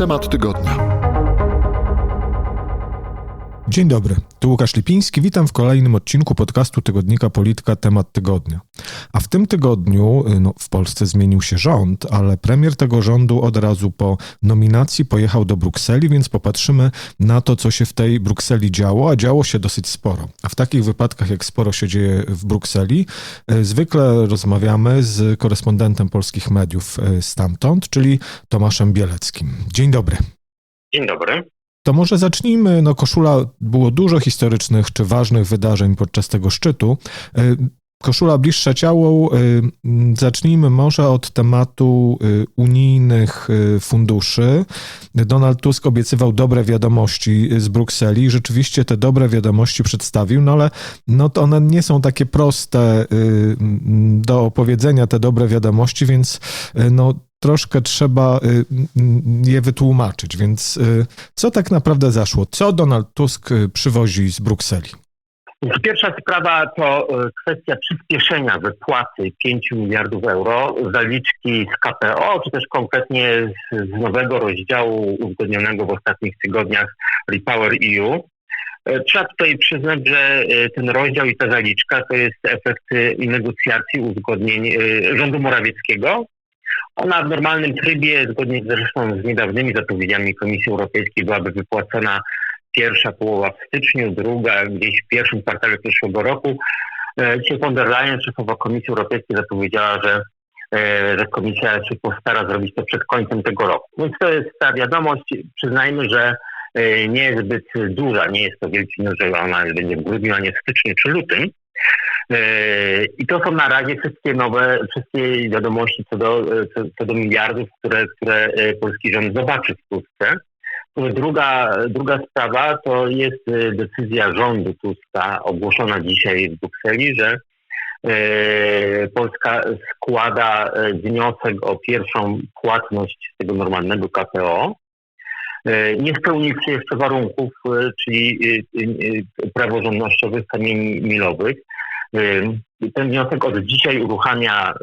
Temat tygodnia. Dzień dobry, tu Łukasz Lipiński, witam w kolejnym odcinku podcastu tygodnika Polityka Temat Tygodnia. A w tym tygodniu y, no, w Polsce zmienił się rząd, ale premier tego rządu od razu po nominacji pojechał do Brukseli, więc popatrzymy na to, co się w tej Brukseli działo, a działo się dosyć sporo. A w takich wypadkach, jak sporo się dzieje w Brukseli, y, zwykle rozmawiamy z korespondentem polskich mediów y, stamtąd, czyli Tomaszem Bieleckim. Dzień dobry. Dzień dobry. To może zacznijmy. No, koszula było dużo historycznych czy ważnych wydarzeń podczas tego szczytu. Y, koszula bliższa ciału. Y, zacznijmy może od tematu y, unijnych funduszy. Donald Tusk obiecywał dobre wiadomości z Brukseli. Rzeczywiście te dobre wiadomości przedstawił, no ale no to one nie są takie proste do opowiedzenia, te dobre wiadomości, więc no troszkę trzeba y, y, je wytłumaczyć. Więc y, co tak naprawdę zaszło? Co Donald Tusk przywozi z Brukseli? Pierwsza sprawa to kwestia przyspieszenia wypłaty 5 miliardów euro zaliczki z KPO, czy też konkretnie z, nowego rozdziału uzgodnionego w ostatnich tygodniach Repower EU. Trzeba tutaj przyznać, że ten rozdział i ta zaliczka to jest efekt negocjacji, uzgodnień rządu Morawieckiego ona w normalnym trybie, zgodnie zresztą z niedawnymi zapowiedziami Komisji Europejskiej, byłaby wypłacona pierwsza połowa w styczniu, druga gdzieś w pierwszym kwartale przyszłego roku. E, dzisiaj von der Leyen, szefowa Komisji Europejskiej, zapowiedziała, że, e, że Komisja się postara zrobić to przed końcem tego roku. Więc to jest ta wiadomość. Przyznajmy, że e, nie jest zbyt duża, nie jest to wielki że ona będzie w grudniu, a nie w styczniu czy lutym. E, I to są na razie wszystkie nowe, wszystkie wiadomości co do, co, do miliardów, które, które e, polski rząd zobaczy w Polsce. Druga, druga sprawa to jest e, decyzja rządu Tuska ogłoszona dzisiaj w Brukseli, że Polska składa wniosek o pierwszą płatność tego normalnego KPO, nie spełniwszy jeszcze warunków, czyli praworządnościowych kamieni milowych. Ten wniosek od dzisiaj uruchamia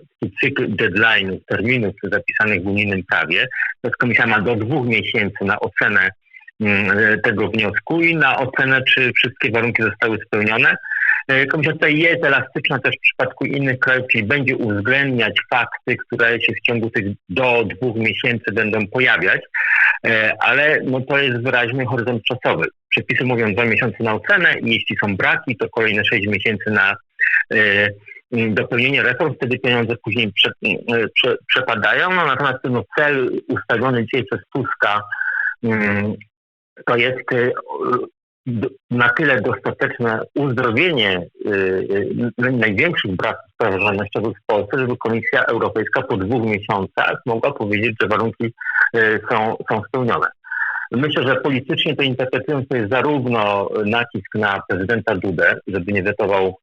cykl deadline terminów zapisanych w unijnym prawie. To komisja ma do dwóch miesięcy na ocenę tego wniosku i na ocenę, czy wszystkie warunki zostały spełnione. E, komisja tutaj jest elastyczna też w przypadku innych krajów, czyli będzie uwzględniać fakty, które się w ciągu tych do dwóch miesięcy będą pojawiać, e, ale no to jest wyraźny horyzont czasowy. Przepisy mówią dwa miesiące na ocenę i jeśli są braki, to kolejne sześć miesięcy na dopełnienie reform, wtedy pieniądze później prze, e, prze, przepadają. No, natomiast no, cel ustawiony dzisiaj przez Tuska mm, to jest na tyle dostateczne uzdrowienie największych braków praworządnościowych w Polsce, żeby Komisja Europejska po dwóch miesiącach mogła powiedzieć, że warunki są, są spełnione. Myślę, że politycznie to interpretując to jest zarówno nacisk na prezydenta Dudę, żeby nie wetował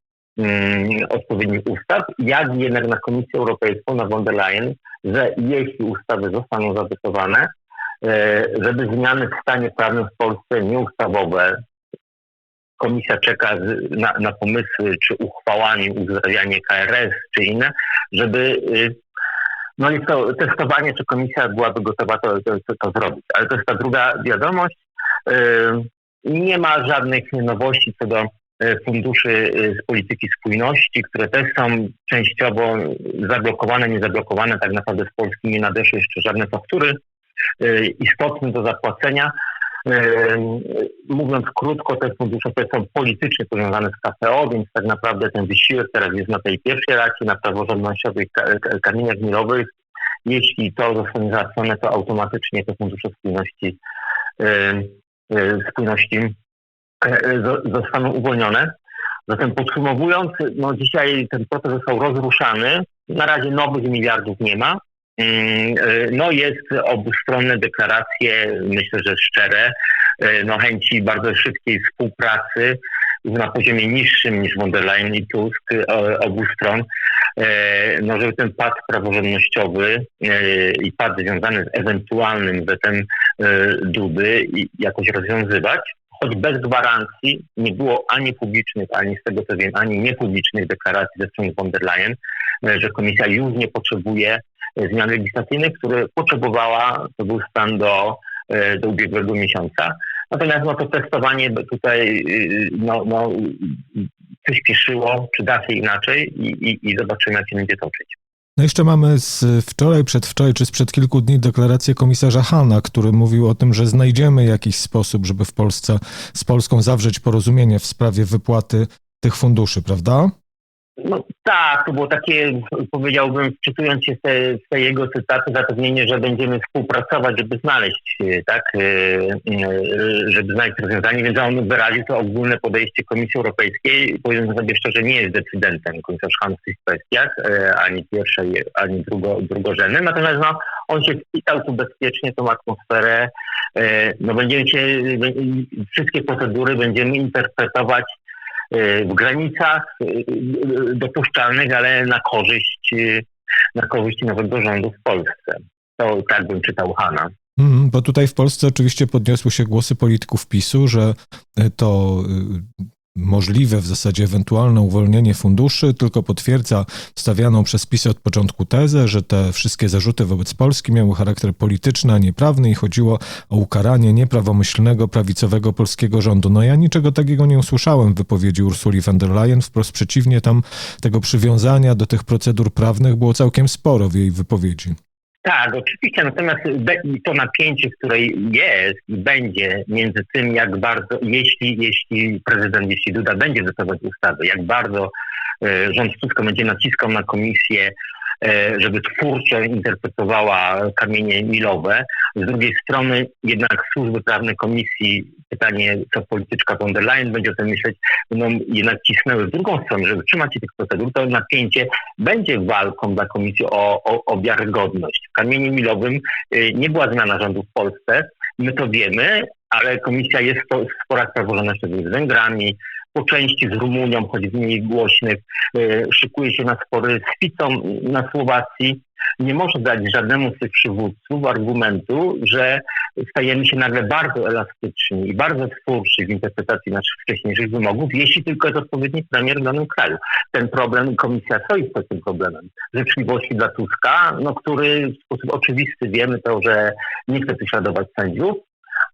odpowiednich ustaw, jak jednak na Komisję Europejską, na von der Leyen, że jeśli ustawy zostaną zadecydowane, e, żeby zmiany w stanie prawnym w Polsce nieustawowe, komisja czeka na, na pomysły czy uchwałanie, uzdrawianie KRS czy inne, żeby y, no i to testowanie, czy komisja byłaby gotowa to, to, to zrobić. Ale to jest ta druga wiadomość. Y, nie ma żadnych nowości co do funduszy e, z polityki spójności, które też są częściowo zablokowane, niezablokowane. Tak naprawdę z Polski nie nadeszły jeszcze żadne faktury e, istotne do zapłacenia. Mówiąc krótko, te fundusze te są politycznie powiązane z KPO, więc tak naprawdę ten wysiłek teraz jest na tej pierwszej racji, na praworządnościowych kamieniach milowych. Jeśli to zostanie załatwione, to automatycznie te fundusze spójności, spójności E, e, zostaną uwolnione. Zatem podsumowując, no dzisiaj ten proces został rozruszany. Na razie nowych miliardów nie ma. Mm, e, no jest obustronne deklaracje, myślę, że szczere, no chęci bardzo szybkiej współpracy na poziomie niższym niż von der Leyen i Tusk obu stron, no żeby ten pad praworządnościowy i pad związany z ewentualnym wetem Dudy jakoś rozwiązywać choć bez gwarancji nie było ani publicznych, ani z tego co wiem, ani niepublicznych deklaracji ze strony von der Leyen, e, że komisja już nie potrzebuje e, zmian legislacyjnych, które potrzebowała, to był stan do e, do ubiegłego miesiąca. Natomiast no, to testowanie tutaj no, no, przyspieszyło, czy da się inaczej i, i, i zobaczymy, jak się będzie toczyć. No jeszcze mamy z wczoraj, przedwczoraj, czy sprzed kilku dni deklarację komisarza Hana, który mówił o tym, że znajdziemy jakiś sposób, żeby w Polsce z Polską zawrzeć porozumienie w sprawie wypłaty tych funduszy, prawda? No tak, to było takie, powiedziałbym, wczytując się w te, jego cytaty, zapewnienie, że będziemy współpracować, żeby znaleźć, e, tak, e, e, żeby znaleźć rozwiązanie, więc on wyraził to ogólne podejście Komisji Europejskiej. Powiem sobie szczerze, nie jest decydentem Han w tych kwestiach, ani pierwszej, ani drugo, drugorzędnym, natomiast no, on się wpisał tu bezpiecznie tą atmosferę. No będziemy się, wszystkie procedury będziemy interpretować w granicach y, y, dopuszczalnych, ale na korzyść, y, na korzyść nowego rządu w Polsce. To tak bym czytał Hana. Mm, bo tutaj w Polsce oczywiście podniosły się głosy polityków PiSu, że to możliwe w zasadzie ewentualne uwolnienie funduszy tylko potwierdza stawianą przez PiS od początku tezę, że te wszystkie zarzuty wobec Polski miały charakter polityczny, a nie prawny i chodziło o ukaranie nieprawomyślnego, prawicowego polskiego rządu. No ja niczego takiego nie usłyszałem w wypowiedzi Ursuli von der Leyen, wprost przeciwnie, tam tego przywiązania do tych procedur prawnych było całkiem sporo w jej wypowiedzi. Tak, oczywiście, natomiast to napięcie, które jest i będzie między tym, jak bardzo, jeśli, jeśli prezydent, jeśli Duda będzie wydawać ustawy, jak bardzo e, rząd Tuska będzie naciskał na komisję E, żeby twórczo interpretowała kamienie milowe. Z drugiej strony jednak służby prawne komisji, pytanie co polityczka von der Leyen będzie o tym myśleć, będą jednak cisnęły w drugą stronę, żeby trzymać się tych procedur, to napięcie będzie walką dla komisji o, o, o wiarygodność. W kamieniu milowym e, nie była zmiana rządu w Polsce, my to wiemy, ale komisja jest w sporach praworządności z Węgrami, po części z Rumunią, choć w mniej głośnych, e, szykuje się na spory z Ficą na Słowacji. Nie może dać żadnemu z tych przywódców argumentu, że stajemy się nagle bardzo elastyczni i bardzo twórczy w interpretacji naszych wcześniejszych wymogów, jeśli tylko jest odpowiedni premier w danym kraju. Ten problem, komisja stoi przed tym problemem. Życzliwości dla Tuska, no, który w sposób oczywisty wiemy to, że nie chce prześladować sędziów,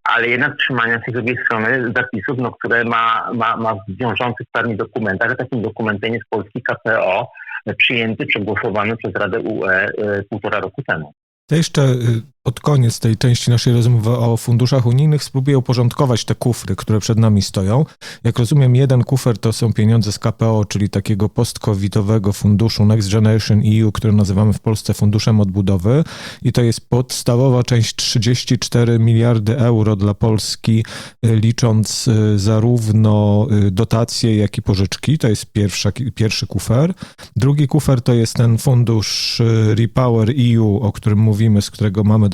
ale jednak trzymania się z drugiej strony zapisów, no, które ma, ma, ma w wiążących prawnie dokumentach. Takim dokumentem jest polski KPO, przyjęty, przegłosowany przez Radę UE e, półtora roku temu. To jeszcze y, pod koniec tej części naszej rozmowy o funduszach unijnych spróbuję uporządkować te kufry, które przed nami stoją. Jak rozumiem, jeden kufer to są pieniądze z KPO, czyli takiego post-covidowego funduszu Next Generation EU, który nazywamy w Polsce Funduszem Odbudowy i to jest podstawowa część 34 miliardy euro dla Polski, y, licząc y, zarówno dotacje, jak i pożyczki. To jest pierwsza, pierwszy kufer. Drugi kufer to jest ten fundusz Repower EU, o którym mówimy, z którego mamy